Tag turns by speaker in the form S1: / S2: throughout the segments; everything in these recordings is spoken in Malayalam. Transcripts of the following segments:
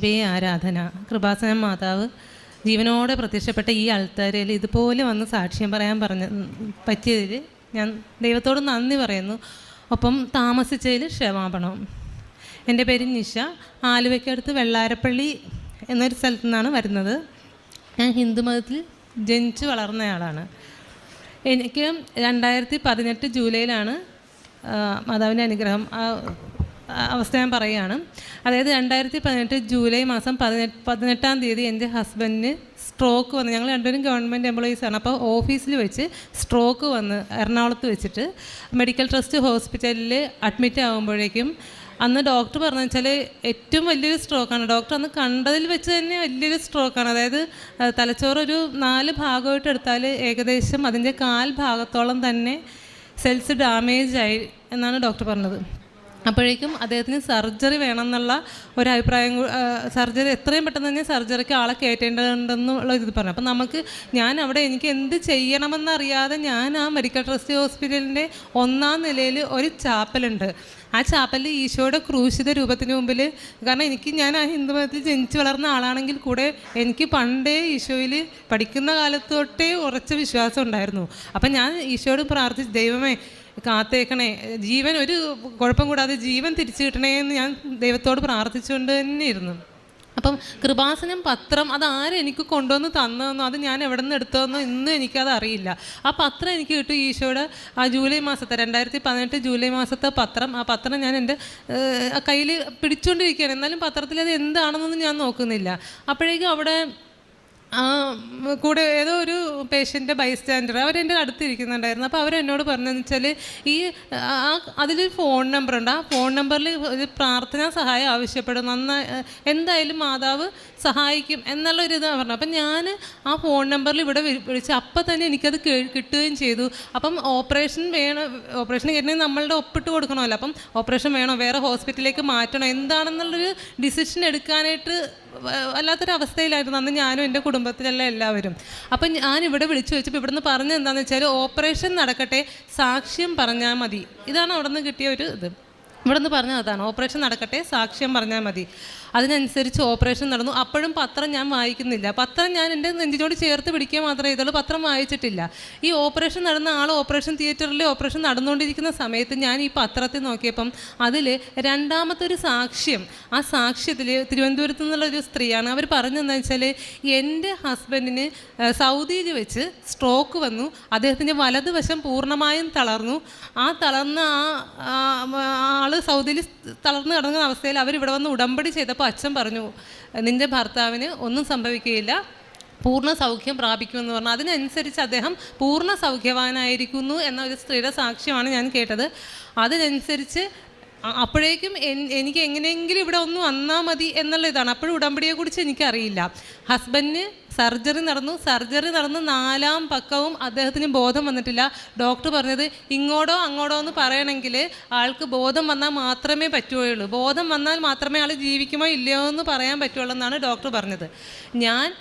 S1: യേശുവേ ആരാധന കൃപാസന മാതാവ് ജീവനോടെ പ്രത്യക്ഷപ്പെട്ട ഈ ആൾത്താരയിൽ ഇതുപോലെ വന്ന് സാക്ഷ്യം പറയാൻ പറഞ്ഞ പറ്റിയതിൽ ഞാൻ ദൈവത്തോട് നന്ദി പറയുന്നു. ഒപ്പം താമസിച്ചതിൽ ക്ഷമാപണം. എന്റെ പേര് നിഷ. ആലുവയ്ക്കടുത്ത് വെള്ളാരപ്പള്ളി എന്നൊരു സ്ഥലത്തു നിന്നാണ് വരുന്നത്. ഞാൻ ഹിന്ദുമതത്തിൽ ജനിച്ചു വളർന്നയാളാണ് എനിക്ക് രണ്ടായിരത്തി പതിനെട്ട് ജൂലൈയിലാണ് മാതാവിന്റെ അനുഗ്രഹം ആ അവസ്ഥ ഞാൻ പറയുകയാണ്. അതായത് രണ്ടായിരത്തി പതിനെട്ട് ജൂലൈ മാസം പതിനെട്ട് പതിനെട്ടാം തീയതി എന്റെ ഹസ്ബൻഡിന് സ്ട്രോക്ക് വന്ന് ഞങ്ങൾ രണ്ടുപേരും ഗവൺമെന്റ് ആണ്. അപ്പോൾ ഓഫീസിൽ വെച്ച് സ്ട്രോക്ക് വന്ന് എറണാകുളത്ത് വെച്ചിട്ട് മെഡിക്കൽ ട്രസ്റ്റ് ഹോസ്പിറ്റലിൽ അഡ്മിറ്റ് ആകുമ്പോഴേക്കും അന്ന് ഡോക്ടർ പറഞ്ഞു വെച്ചാൽ ഏറ്റവും വലിയൊരു സ്ട്രോക്കാണ്. ഡോക്ടർ അന്ന് കണ്ടതിൽ വെച്ച് തന്നെ വലിയൊരു സ്ട്രോക്കാണ്. അതായത് തലച്ചോറൊരു നാല് ഭാഗമായിട്ട് എടുത്താൽ ഏകദേശം അതിന്റെ കാൽ ഭാഗത്തോളം തന്നെ സെൽസ് ഡാമേജ് ആയി എന്നാണ് ഡോക്ടർ പറഞ്ഞത്. അപ്പോഴേക്കും അദ്ദേഹത്തിന് സർജറി വേണം എന്നുള്ള ഒരു അഭിപ്രായം സർജറി എത്രയും പെട്ടെന്ന് തന്നെ സർജറിക്ക് ആളെ കയറ്റേണ്ടതുണ്ടെന്നുള്ള ഇത് പറഞ്ഞു. അപ്പം നമുക്ക് ഞാൻ അവിടെ എനിക്ക് എന്ത് ചെയ്യണമെന്നറിയാതെ ഞാൻ ആ മെഡിക്കൽ ട്രസ്റ്റ് ഹോസ്പിറ്റലിന്റെ ഒന്നാം നിലയിൽ ഒരു ചാപ്പലുണ്ട്. ആ ചാപ്പലിൽ ഈശോയുടെ ക്രൂശിത രൂപത്തിന് മുമ്പിൽ കാരണം എനിക്ക് ഞാൻ ആ ഹിന്ദു മതത്തിൽ ജനിച്ചു വളർന്ന ആളാണെങ്കിൽ കൂടെ എനിക്ക് പണ്ടേ ഈശോയിൽ പഠിക്കുന്ന കാലത്ത് തൊട്ടേ ഉറച്ച വിശ്വാസം ഉണ്ടായിരുന്നു. അപ്പം ഞാൻ ഈശോയോട് പ്രാർത്ഥിച്ച് ദൈവമേ കാത്തേക്കണേ. ജീവൻ ഒരു കുഴപ്പം കൂടാതെ ജീവൻ തിരിച്ചു കിട്ടണേ എന്ന് ഞാൻ ദൈവത്തോട് പ്രാർത്ഥിച്ചുകൊണ്ട് തന്നെ ഇരുന്നു അപ്പം കൃപാസനം പത്രം അത് ആരും എനിക്ക് കൊണ്ടുവന്ന് തന്നതെന്നോ അത് ഞാൻ എവിടെ നിന്ന് എടുത്തതെന്നോ ഇന്നും എനിക്കത് അറിയില്ല. ആ പത്രം എനിക്ക് കിട്ടും ഈശോയുടെ ആ ജൂലൈ മാസത്തെ രണ്ടായിരത്തി പതിനെട്ട് ജൂലൈ മാസത്തെ പത്രം. ആ പത്രം ഞാൻ എന്റെ കയ്യിൽ പിടിച്ചുകൊണ്ടിരിക്കുകയാണ് എന്നാലും പത്രത്തിൽ അത് എന്താണെന്നൊന്നും ഞാൻ നോക്കുന്നില്ല. അപ്പോഴേക്കും അവിടെ കൂടെ ഏതോ ഒരു പേഷ്യന്റെ ബൈസ്റ്റാൻഡർ അവരെന്റെ അടുത്തിരിക്കുന്നുണ്ടായിരുന്നു. അപ്പോൾ അവരെന്നോട് പറഞ്ഞതെന്ന് വെച്ചാൽ ഈ ആ അതിലൊരു ഫോൺ നമ്പറുണ്ട് ആ ഫോൺ നമ്പറിൽ ഒരു പ്രാർത്ഥനാ സഹായം ആവശ്യപ്പെടും നന്നായി എന്തായാലും മാതാവ് സഹായിക്കും എന്നുള്ള ഒരു ഇതാണ് പറഞ്ഞത് അപ്പം ഞാൻ ആ ഫോൺ നമ്പറിൽ ഇവിടെ വിളിച്ച് അപ്പം തന്നെ എനിക്കത് കിട്ടുകയും ചെയ്തു. അപ്പം ഓപ്പറേഷൻ വേണം ഓപ്പറേഷൻ കഴിഞ്ഞാൽ നമ്മളുടെ ഒപ്പിട്ട് കൊടുക്കണമല്ലോ. അപ്പം ഓപ്പറേഷൻ വേണോ? വേറെ ഹോസ്പിറ്റലിലേക്ക് മാറ്റണോ? എന്താണെന്നുള്ളൊരു ഡിസിഷൻ എടുക്കാനായിട്ട് വ- വല്ലാത്തൊരു അവസ്ഥയിലായിരുന്നു അന്ന് ഞാനും എന്റെ കുടുംബത്തിലുള്ള എല്ലാവരും. അപ്പം ഞാൻ ഇവിടെ വിളിച്ചു വെച്ചപ്പോൾ ഇവിടുന്ന് പറഞ്ഞത് എന്താണെന്ന് വെച്ചാൽ ഓപ്പറേഷൻ നടക്കട്ടെ സാക്ഷ്യം പറഞ്ഞാൽ മതി. ഇതാണ് അവിടെ നിന്ന് കിട്ടിയ ഒരു ഇത്. ഇവിടെ നിന്ന് പറഞ്ഞത് അതാണ്. ഓപ്പറേഷൻ നടക്കട്ടെ സാക്ഷ്യം പറഞ്ഞാൽ മതി. അതിനനുസരിച്ച് ഓപ്പറേഷൻ നടന്നു. അപ്പോഴും പത്രം ഞാൻ വായിക്കുന്നില്ല. പത്രം ഞാൻ എന്റെ നെഞ്ചിനോട് ചേർത്ത് പിടിക്കുക മാത്രമേ ചെയ്തുള്ളൂ പത്രം വായിച്ചിട്ടില്ല. ഈ ഓപ്പറേഷൻ നടന്ന ആൾ ഓപ്പറേഷൻ തിയേറ്ററിൽ ഓപ്പറേഷൻ നടന്നുകൊണ്ടിരിക്കുന്ന സമയത്ത് ഞാൻ ഈ പത്രത്തിൽ നോക്കിയപ്പം അതിൽ രണ്ടാമത്തെ ഒരു സാക്ഷ്യം ആ സാക്ഷ്യത്തിൽ തിരുവനന്തപുരത്ത് നിന്നുള്ള ഒരു സ്ത്രീയാണ്. അവർ പറഞ്ഞതെന്ന് വെച്ചാൽ എന്റെ ഹസ്ബൻഡിന് സൗദിയിൽ വെച്ച് സ്ട്രോക്ക് വന്നു. അദ്ദേഹത്തിന്റെ വലതുവശം പൂർണമായും തളർന്നു. ആ തളർന്ന ആ ആൾ സൗദിയിൽ തളർന്നു കിടങ്ങുന്ന അവസ്ഥയിൽ അവരിവിടെ വന്ന് ഉടമ്പടി ചെയ്തപ്പോൾ അച്ഛൻ പറഞ്ഞു നിന്റെ ഭർത്താവിന് ഒന്നും സംഭവിക്കുകയില്ല. പൂർണ സൗഖ്യം പ്രാപിക്കുമെന്ന് പറഞ്ഞു. അതിനനുസരിച്ച് അദ്ദേഹം പൂർണ സൗഖ്യവാനായിരിക്കുന്നു എന്ന ഒരു സ്ത്രീയുടെ സാക്ഷ്യമാണ് ഞാൻ കേട്ടത്. അതിനനുസരിച്ച് അപ്പോഴേക്കും എനിക്ക് എങ്ങനെയെങ്കിലും ഇവിടെ ഒന്ന് വന്നാൽ മതി എന്നുള്ള ഇതാണ് അപ്പോഴും ഉടമ്പടിയെക്കുറിച്ച് എനിക്കറിയില്ല. ഹസ്ബൻഡിന് സർജറി നടന്നു. സർജറി നടന്ന് നാലാം പക്കവും അദ്ദേഹത്തിന് ബോധം വന്നിട്ടില്ല. ഡോക്ടർ പറഞ്ഞത് ഇങ്ങോട്ടോ അങ്ങോട്ടോ എന്ന് പറയണമെങ്കിൽ ആൾക്ക് ബോധം വന്നാൽ മാത്രമേ പറ്റുകയുള്ളൂ. ബോധം വന്നാൽ മാത്രമേ ആൾ ജീവിക്കുമോ ഇല്ലയോ എന്ന് പറയാൻ പറ്റുള്ളൂ എന്നാണ് ഡോക്ടർ പറഞ്ഞത്. ഞാൻ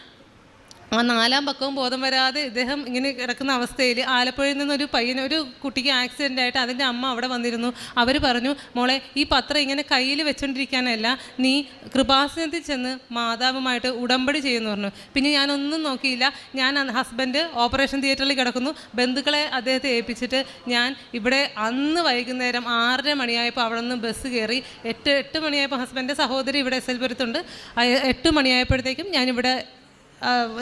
S1: ആ നാലാം പക്കവും ബോധം വരാതെ ഇദ്ദേഹം ഇങ്ങനെ കിടക്കുന്ന അവസ്ഥയിൽ ആലപ്പുഴയിൽ നിന്നൊരു പയ്യൻ ഒരു കുട്ടിക്ക് ആക്സിഡന്റ് ആയിട്ട് അതിന്റെ അമ്മ അവിടെ വന്നിരുന്നു. അവർ പറഞ്ഞു മോളെ ഈ പത്രം ഇങ്ങനെ കയ്യിൽ വെച്ചോണ്ടിരിക്കാനല്ല നീ കൃപാസനത്തിൽ ചെന്ന് മാതാവുമായിട്ട് ഉടമ്പടി ചെയ്യുന്നു പറഞ്ഞു. പിന്നെ ഞാനൊന്നും നോക്കിയില്ല. ഞാൻ ഹസ്ബൻഡ് ഓപ്പറേഷൻ തിയേറ്ററിൽ കിടക്കുന്നു. ബന്ധുക്കളെ അദ്ദേഹത്തെ ഏൽപ്പിച്ചിട്ട് ഞാൻ ഇവിടെ അന്ന് വൈകുന്നേരം ആറര മണിയായപ്പോൾ അവിടെ നിന്ന് ബസ് കയറി എട്ട് എട്ട് മണിയായപ്പോൾ ഹസ്ബൻഡ് സഹോദരി ഇവിടെ എസ് എൽ പുരത്തുണ്ട്. എട്ട് മണിയായപ്പോഴത്തേക്കും ഞാനിവിടെ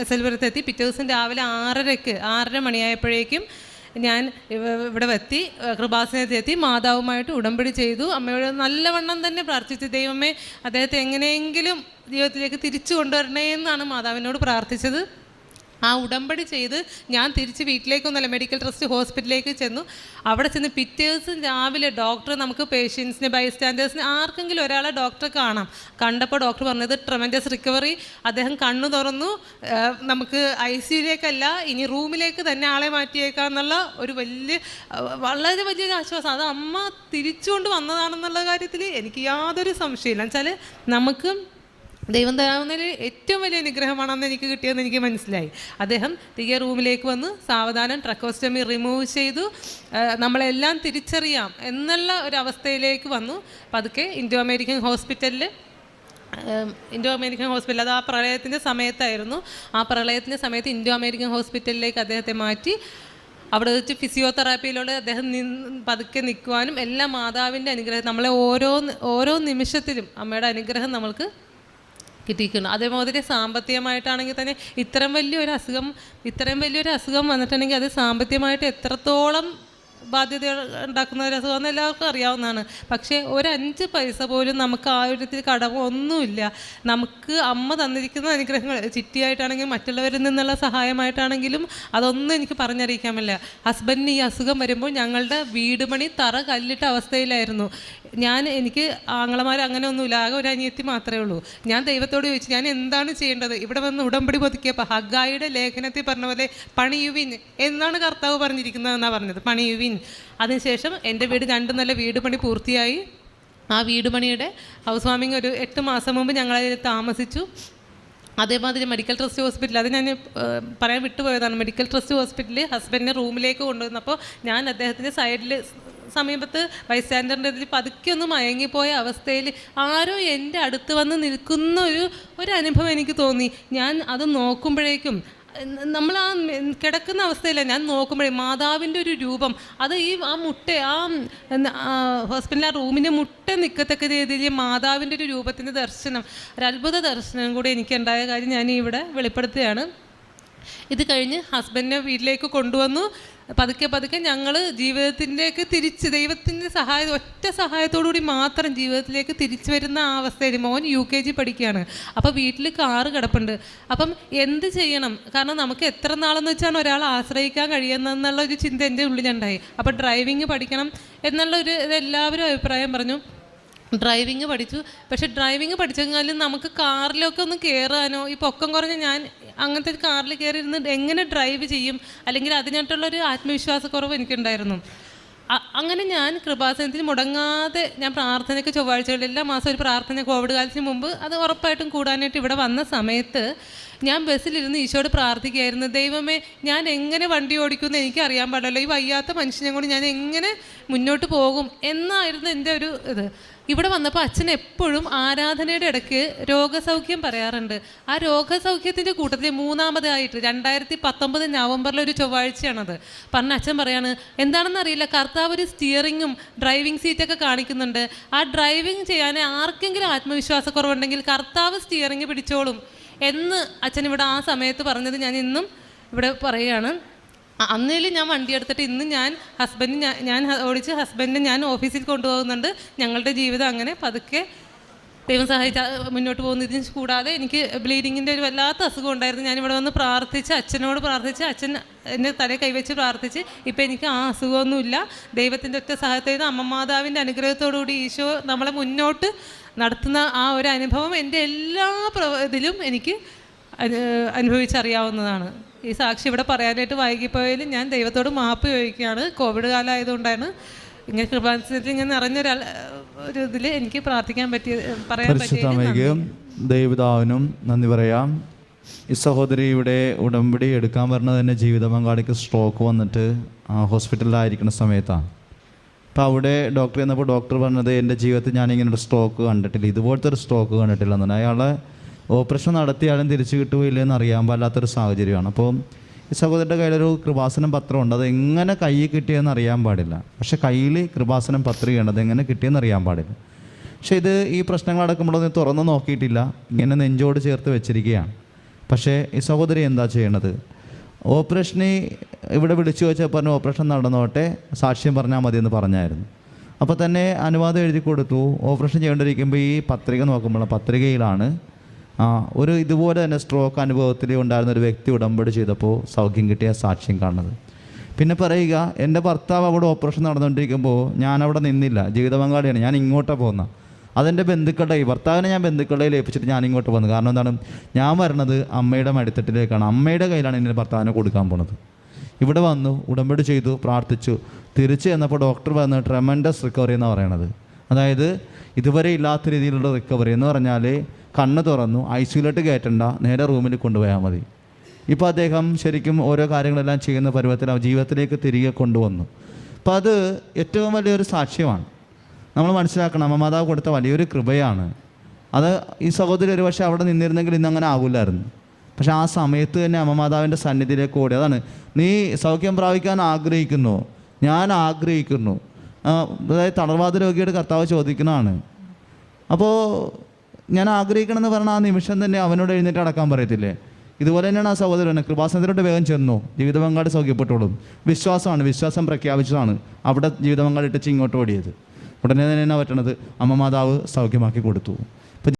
S1: സെൽവരത്തെത്തി പിറ്റേ ദിവസം രാവിലെ ആറരയ്ക്ക് ആറര മണിയായപ്പോഴേക്കും ഞാൻ ഇവ- ഇവിടെ എത്തി കൃപാസനത്തിൽ എത്തി. മാതാവുമായിട്ട് ഉടമ്പടി ചെയ്തു. അമ്മയോട് നല്ലവണ്ണം തന്നെ പ്രാർത്ഥിച്ചു. ദൈവമേ അദ്ദേഹത്തെ എങ്ങനെയെങ്കിലും ജീവിതത്തിലേക്ക് തിരിച്ചു കൊണ്ടുവരണേ എന്നാണ് മാതാവിനോട് പ്രാർത്ഥിച്ചത്. ആ ഉടമ്പടി ചെയ്ത് ഞാൻ തിരിച്ച് വീട്ടിലേക്കൊന്നല്ല മെഡിക്കൽ ട്രസ്റ്റ് ഹോസ്പിറ്റലിലേക്ക് ചെന്നു. അവിടെ ചെന്ന് പിറ്റേഴ്സ് രാവിലെ ഡോക്ടർ നമുക്ക് പേഷ്യൻസിന് ബൈസ്റ്റാൻഡേഴ്സിന് ആർക്കെങ്കിലും ഒരാളെ ഡോക്ടറെ കാണാം. കണ്ടപ്പോൾ ഡോക്ടർ പറഞ്ഞത് ട്രമൻഡസ് റിക്കവറി അദ്ദേഹം കണ്ണു തുറന്നു. നമുക്ക് ഐ സിയിലേക്കല്ല ഇനി റൂമിലേക്ക് തന്നെ ആളെ മാറ്റിയേക്കാം എന്നുള്ള ഒരു വലിയ വളരെ വലിയൊരു ആശ്വാസം. അത് അമ്മ തിരിച്ചുകൊണ്ട് വന്നതാണെന്നുള്ള കാര്യത്തിൽ എനിക്ക് യാതൊരു സംശയമില്ല എന്നുവെച്ചാൽ നമുക്ക് ദൈവം തരാവുന്നതിൽ ഏറ്റവും വലിയ അനുഗ്രഹമാണെന്ന് എനിക്ക് കിട്ടിയതെന്ന് എനിക്ക് മനസ്സിലായി. അദ്ദേഹം തിരികെ റൂമിലേക്ക് വന്ന് സാവധാനം ട്രക്കോസ്റ്റമി റിമൂവ് ചെയ്തു. നമ്മളെല്ലാം തിരിച്ചറിയാം എന്നുള്ള ഒരു അവസ്ഥയിലേക്ക് വന്നു. പതുക്കെ ഇൻഡോ അമേരിക്കൻ ഹോസ്പിറ്റലിൽ ഇൻഡോ അമേരിക്കൻ ഹോസ്പിറ്റൽ അത് ആ പ്രളയത്തിന്റെ സമയത്തായിരുന്നു. ആ പ്രളയത്തിന്റെ സമയത്ത് ഇൻഡോ അമേരിക്കൻ ഹോസ്പിറ്റലിലേക്ക് അദ്ദേഹത്തെ മാറ്റി. അവിടെ വെച്ച് ഫിസിയോതെറാപ്പിയിലൂടെ അദ്ദേഹം നിന്ന് പതുക്കെ നിൽക്കുവാനും എല്ലാ മാതാവിന്റെ അനുഗ്രഹം നമ്മളെ ഓരോ ഓരോ നിമിഷത്തിലും അമ്മയുടെ അനുഗ്രഹം നമ്മൾക്ക് കിട്ടിയിരിക്കുന്നു അതേമാതിരി സാമ്പത്തികമായിട്ടാണെങ്കിൽ തന്നെ ഇത്രയും വലിയൊരു അസുഖം ഇത്രയും വലിയൊരു അസുഖം വന്നിട്ടുണ്ടെങ്കിൽ അത് സാമ്പത്തികമായിട്ട് എത്രത്തോളം ബാധ്യത ഉണ്ടാക്കുന്ന ഒരു അസുഖം എല്ലാവർക്കും അറിയാവുന്നതാണ്. പക്ഷേ ഒരഞ്ച് പൈസ പോലും നമുക്ക് ആ ഒരു കടമോ ഒന്നുമില്ല. നമുക്ക് അമ്മ തന്നിരിക്കുന്ന അനുഗ്രഹങ്ങൾ ചിട്ടിയായിട്ടാണെങ്കിലും മറ്റുള്ളവരിൽ നിന്നുള്ള സഹായമായിട്ടാണെങ്കിലും അതൊന്നും എനിക്ക് പറഞ്ഞറിയിക്കാൻ പറ്റില്ല. ഹസ്ബൻഡിന് ഈ അസുഖം വരുമ്പോൾ ഞങ്ങളുടെ വീട് പണി തറ കല്ലിട്ട അവസ്ഥയിലായിരുന്നു. ഞാൻ എനിക്ക് ആങ്ങളമാർ അങ്ങനെ ഒന്നുമില്ല ആകെ ഒരു അനിയത്തി മാത്രമേ ഉള്ളൂ. ഞാൻ ദൈവത്തോട് ചോദിച്ചു ഞാൻ എന്താണ് ചെയ്യേണ്ടത്? ഇവിടെ വന്ന് ഉടമ്പടി പൊതുക്കിയപ്പോൾ ഹഗായിയുടെ ലേഖനത്തിൽ പറഞ്ഞ പോലെ പണിയുവിൻ എന്നാണ് കർത്താവ് പറഞ്ഞിരിക്കുന്നതെന്നാണ് പറഞ്ഞത്. പണിയുവിൻ അതിനുശേഷം എന്റെ വീട് രണ്ട് നല്ല വീട് പണി പൂർത്തിയായി. ആ വീട് പണിയുടെ ഹൗസ് വാമിങ് ഒരു എട്ട് മാസം മുമ്പ് ഞങ്ങളതിൽ താമസിച്ചു. അതേമാതിരി മെഡിക്കൽ ട്രസ്റ്റ് ഹോസ്പിറ്റൽ അത് ഞാൻ പറയാൻ വിട്ടുപോയതാണ്. മെഡിക്കൽ ട്രസ്റ്റ് ഹോസ്പിറ്റലിൽ ഹസ്ബൻഡിനെ റൂമിലേക്ക് കൊണ്ടുവന്നപ്പോൾ ഞാൻ അദ്ദേഹത്തിന്റെ സൈഡിൽ സമീപത്ത് ബൈസ്റ്റാൻഡറിന്റെ ഇതിൽ പതുക്കെ ഒന്ന് മയങ്ങിപ്പോയ അവസ്ഥയിൽ ആരോ എന്റെ അടുത്ത് വന്ന് നിൽക്കുന്ന ഒരു ഒരു അനുഭവം എനിക്ക് തോന്നി. ഞാൻ അത് നോക്കുമ്പോഴേക്കും നമ്മൾ ആ കിടക്കുന്ന അവസ്ഥയില്ല ഞാൻ നോക്കുമ്പോഴേ മാതാവിന്റെ ഒരു രൂപം. അത് ഈ ആ മുട്ട ആ ഹോസ്പിറ്റലിൽ ആ റൂമിന്റെ മുട്ട നിൽക്കത്തക്ക രീതിയിൽ മാതാവിന്റെ ഒരു രൂപത്തിന്റെ ദർശനം ഒരു അത്ഭുത ദർശനം കൂടി എനിക്കുണ്ടായ കാര്യം ഞാൻ ഇവിടെ വെളിപ്പെടുത്തുകയാണ്. ഇത് കഴിഞ്ഞ് ഹസ്ബൻഡിനെ വീട്ടിലേക്ക് കൊണ്ടുവന്നു. പതുക്കെ പതുക്കെ ഞങ്ങൾ ജീവിതത്തിലേക്ക് തിരിച്ച് ദൈവത്തിന്റെ സഹായം ഒറ്റ സഹായത്തോടു കൂടി മാത്രം ജീവിതത്തിലേക്ക് തിരിച്ചു വരുന്ന ആ അവസ്ഥയിൽ മോൻ യു കെ ജി പഠിക്കുകയാണ്. അപ്പോൾ വീട്ടിൽ കാറ് കിടപ്പുണ്ട്. അപ്പം എന്ത് ചെയ്യണം? കാരണം നമുക്ക് എത്ര നാളെന്ന് വെച്ചാൽ ഒരാളെ ആശ്രയിക്കാൻ കഴിയുന്നതെന്നുള്ള ഒരു ചിന്ത എന്റെ ഉള്ളിലുണ്ടായി. അപ്പോൾ ഡ്രൈവിങ് പഠിക്കണം എന്നുള്ള ഒരു എല്ലാവരും അഭിപ്രായം പറഞ്ഞു. ഡ്രൈവിങ് പഠിച്ചു. പക്ഷെ ഡ്രൈവിങ് പഠിച്ചെങ്കിലും നമുക്ക് കാറിലൊക്കെ ഒന്ന് കയറാനോ ഈ പൊക്കം കുറഞ്ഞ ഞാൻ അങ്ങനത്തെ ഒരു കാറിൽ കയറി ഇരുന്ന് എങ്ങനെ ഡ്രൈവ് ചെയ്യും? അല്ലെങ്കിൽ അതിനായിട്ടുള്ളൊരു ആത്മവിശ്വാസക്കുറവ് എനിക്കുണ്ടായിരുന്നു. അങ്ങനെ ഞാൻ കൃപാസനത്തിന് മുടങ്ങാതെ ഞാൻ പ്രാർത്ഥനയ്ക്ക് ചൊവ്വാഴ്ചകളിൽ എല്ലാ മാസം ഒരു പ്രാർത്ഥന കോവിഡ് കാലത്തിന് മുമ്പ് അത് ഉറപ്പായിട്ടും കൂടാനായിട്ട് ഇവിടെ വന്ന സമയത്ത് ഞാൻ ബസ്സിലിരുന്ന് ഈശോട് പ്രാർത്ഥിക്കുകയായിരുന്നു. ദൈവമേ ഞാൻ എങ്ങനെ വണ്ടി ഓടിക്കുമെന്ന് എനിക്ക് അറിയാൻ പാടില്ലല്ലോ. ഈ വയ്യാത്ത മനുഷ്യനെ കൊണ്ട് ഞാൻ എങ്ങനെ മുന്നോട്ട് പോകും? എന്നായിരുന്നു എന്റെ ഒരു ഇത്. ഇവിടെ വന്നപ്പോൾ അച്ഛൻ എപ്പോഴും ആരാധനയുടെ ഇടയ്ക്ക് രോഗസൗഖ്യം പറയാറുണ്ട്. ആ രോഗസൗഖ്യത്തിന്റെ കൂട്ടത്തിൽ മൂന്നാമതായിട്ട് രണ്ടായിരത്തി പത്തൊമ്പത് നവംബറിലെ ഒരു ചൊവ്വാഴ്ചയാണത്. പറഞ്ഞ അച്ഛൻ പറയാണ് എന്താണെന്ന് അറിയില്ല കർത്താവ് ഒരു സ്റ്റിയറിങ്ങും ഡ്രൈവിംഗ് സീറ്റൊക്കെ കാണിക്കുന്നുണ്ട്. ആ ഡ്രൈവിംഗ് ചെയ്യാൻ ആർക്കെങ്കിലും ആത്മവിശ്വാസക്കുറവുണ്ടെങ്കിൽ കർത്താവ് സ്റ്റിയറിംഗ് പിടിച്ചോളും എന്ന് അച്ഛൻ ഇവിടെ ആ സമയത്ത് പറഞ്ഞത് ഞാൻ ഇന്നും ഇവിടെ പറയുകയാണ്. അന്നേലും ഞാൻ വണ്ടി എടുത്തിട്ട് ഇന്ന് ഞാൻ ഹസ്ബൻഡ് ഞാൻ ഞാൻ ഓടിച്ച് ഹസ്ബൻഡിനെ ഞാൻ ഓഫീസിൽ കൊണ്ടുപോകുന്നുണ്ട്. ഞങ്ങളുടെ ജീവിതം അങ്ങനെ പതുക്കെ ദൈവം സഹായിച്ച മുന്നോട്ട് പോകുന്നതിന് കൂടാതെ എനിക്ക് ബ്ലീഡിങ്ങിന്റെ ഒരു വല്ലാത്ത അസുഖം ഉണ്ടായിരുന്നു. ഞാനിവിടെ വന്ന് പ്രാർത്ഥിച്ച് അച്ഛനോട് പ്രാർത്ഥിച്ച് അച്ഛൻ എന്റെ തല കൈവച്ച് പ്രാർത്ഥിച്ച് ഇപ്പം എനിക്ക് ആ അസുഖമൊന്നുമില്ല. ദൈവത്തിന്റെ ഒറ്റ സഹായത്തിൽ അമ്മമാതാവിന്റെ അനുഗ്രഹത്തോടുകൂടി ഈശോ നമ്മളെ മുന്നോട്ട് നടത്തുന്ന ആ ഒരു അനുഭവം എന്റെ എല്ലാ പ്രവ ഇതിലും എനിക്ക് അനു അനുഭവിച്ചറിയാവുന്നതാണ്. ഈ സാക്ഷി ഇവിടെ പറയാനായിട്ട് വൈകിപ്പോയാലും ഞാൻ ദൈവത്തോട് മാപ്പ് ചോദിക്കുകയാണ്. കോവിഡ് കാലം ആയതുകൊണ്ടാണ് ഇങ്ങനെ കൃപാസനത്തിൽ ഇങ്ങനെ നിറഞ്ഞൊരാൾ ഒരു ഇതിൽ എനിക്ക് പ്രാർത്ഥിക്കാൻ പറ്റിയ പറയാൻ പറ്റിയ
S2: ദൈവതാവിനും നന്ദി. പറയാം. ഈ സഹോദരിയുടെ ഉടമ്പടി എടുക്കാൻ പറഞ്ഞത് തന്നെ ജീവിത പങ്കാളിക്ക് സ്ട്രോക്ക് വന്നിട്ട് ഹോസ്പിറ്റലിലായിരിക്കുന്ന സമയത്താണ് അപ്പോൾ അവിടെ ഡോക്ടർ എന്നപ്പോൾ ഡോക്ടർ പറഞ്ഞത് എന്റെ ജീവിതത്തിൽ ഞാനിങ്ങനെ ഒരു സ്ട്രോക്ക് കണ്ടിട്ടില്ല. ഇതുപോലത്തെ ഒരു സ്ട്രോക്ക് കണ്ടിട്ടില്ല എന്നാണ്. അയാളെ ഓപ്പറേഷൻ നടത്തിയാലും തിരിച്ചു കിട്ടുകയില്ല എന്ന് അറിയാൻ പാടില്ലാത്തൊരു സാഹചര്യമാണ്. അപ്പോൾ ഈ സഹോദരന്റെ കയ്യിലൊരു കൃപാസനം പത്രമുണ്ട്. അത് എങ്ങനെ കയ്യിൽ കിട്ടിയെന്ന് അറിയാൻ പാടില്ല. പക്ഷേ കയ്യിൽ കൃപാസനം പത്രികയുണ്ട്. അത് എങ്ങനെ കിട്ടിയെന്ന് അറിയാൻ പാടില്ല. പക്ഷേ ഇത് ഈ പ്രശ്നങ്ങൾ അടക്കുമ്പോൾ നീ തുറന്നു നോക്കിയിട്ടില്ല. ഇങ്ങനെ നെഞ്ചോട് ചേർത്ത് വെച്ചിരിക്കുകയാണ്. പക്ഷേ ഈ സഹോദരി എന്താ ചെയ്യണത്? ഓപ്പറേഷന് ഇവിടെ വിളിച്ചു വെച്ചാൽ പറഞ്ഞു ഓപ്പറേഷൻ നടന്നോട്ടെ സാക്ഷ്യം പറഞ്ഞാൽ മതി എന്ന് പറഞ്ഞായിരുന്നു. അപ്പോൾ തന്നെ അനുവാദം എഴുതി കൊടുത്തു. ഓപ്പറേഷൻ ചെയ്യേണ്ടിരിക്കുമ്പോൾ ഈ പത്രിക നോക്കുമ്പോൾ പത്രികയിലാണ് ഒരു ഇതുപോലെ തന്നെ സ്ട്രോക്ക് അനുഭവത്തിൽ ഉണ്ടായിരുന്ന ഒരു വ്യക്തി ഉടമ്പടി ചെയ്തപ്പോൾ സൗഖ്യം കിട്ടിയ സാക്ഷ്യം കാണുന്നത്. പിന്നെ പറയുക എന്റെ ഭർത്താവ് അവിടെ ഓപ്പറേഷൻ നടന്നുകൊണ്ടിരിക്കുമ്പോൾ ഞാൻ അവിടെ നിന്നില്ല. ജീവിത പങ്കാളിയാണ് ഞാൻ ഇങ്ങോട്ടാണ് പോകുന്നത് അതെന്റെ ബന്ധുക്കളുടെ ഭർത്താവിനെ ഞാൻ ബന്ധുക്കളുടെ ലയിപ്പിച്ചിട്ട് ഞാൻ ഇങ്ങോട്ട് പോകുന്നത് കാരണം എന്താണ്? ഞാൻ വരണത് അമ്മയുടെ മടിത്തട്ടിലേക്കാണ്. അമ്മയുടെ കയ്യിലാണ് എന്റെ ഭർത്താവിനെ കൊടുക്കാൻ പോണത്. ഇവിടെ വന്നു ഉടമ്പടി ചെയ്തു പ്രാർത്ഥിച്ചു. തിരിച്ചു ചെന്നപ്പോൾ ഡോക്ടർ വന്ന് ട്രെമൻഡസ് റിക്കവറി എന്ന് പറയണത്. അതായത് ഇതുവരെ ഇല്ലാത്ത രീതിയിലുള്ള റിക്കവറി എന്ന് പറഞ്ഞാൽ കണ്ണ് തുറന്നു ഐസിയിലോട്ട് കയറ്റണ്ട നേരെ റൂമിൽ കൊണ്ടുപോയാൽ മതി. ഇപ്പോൾ അദ്ദേഹം ശരിക്കും ഓരോ കാര്യങ്ങളെല്ലാം ചെയ്യുന്ന പരുവത്തിൽ ജീവിതത്തിലേക്ക് തിരികെ കൊണ്ടുവന്നു. അപ്പം അത് ഏറ്റവും വലിയൊരു സാക്ഷ്യമാണ്. നമ്മൾ മനസ്സിലാക്കണം അമ്മമാതാവ് കൊടുത്ത വലിയൊരു കൃപയാണ്. അത് ഈ സഹോദരി ഒരു പക്ഷേ അവിടെ നിന്നിരുന്നെങ്കിൽ ഇന്ന് അങ്ങനെ ആകില്ലായിരുന്നു പക്ഷെ ആ സമയത്ത് തന്നെ അമ്മമാതാവിന്റെ സന്നിധിയിലേക്ക് ഓടി. അതാണ് നീ സൗഖ്യം പ്രാപിക്കാൻ ആഗ്രഹിക്കുന്നു. ഞാൻ ആഗ്രഹിക്കുന്നു. അതായത് തളർവാദ രോഗിയുടെ കർത്താവ് ചോദിക്കുന്നതാണ്. അപ്പോൾ ഞാൻ ആഗ്രഹിക്കണമെന്ന് പറഞ്ഞ ആ നിമിഷം തന്നെ അവനോട് എഴുന്നേറ്റ് അടക്കാൻ പറയത്തില്ലേ? ഇതുപോലെ തന്നെയാണ് ആ സഹോദരൻ. കൃപാസനത്തിലോട്ട് വേഗം ചെന്നു. ജീവിത പങ്കാളി സൗഖ്യപ്പെട്ടോളും. വിശ്വാസമാണ്. വിശ്വാസം പ്രഖ്യാപിച്ചതാണ്. അവിടെ ജീവിത പങ്കാളി ഇട്ടിച്ച് ഇങ്ങോട്ട് ഓടിയത്. ഉടനെ തന്നെ പറ്റണത്? അമ്മ മാതാവ് സൗഖ്യമാക്കി കൊടുത്തു.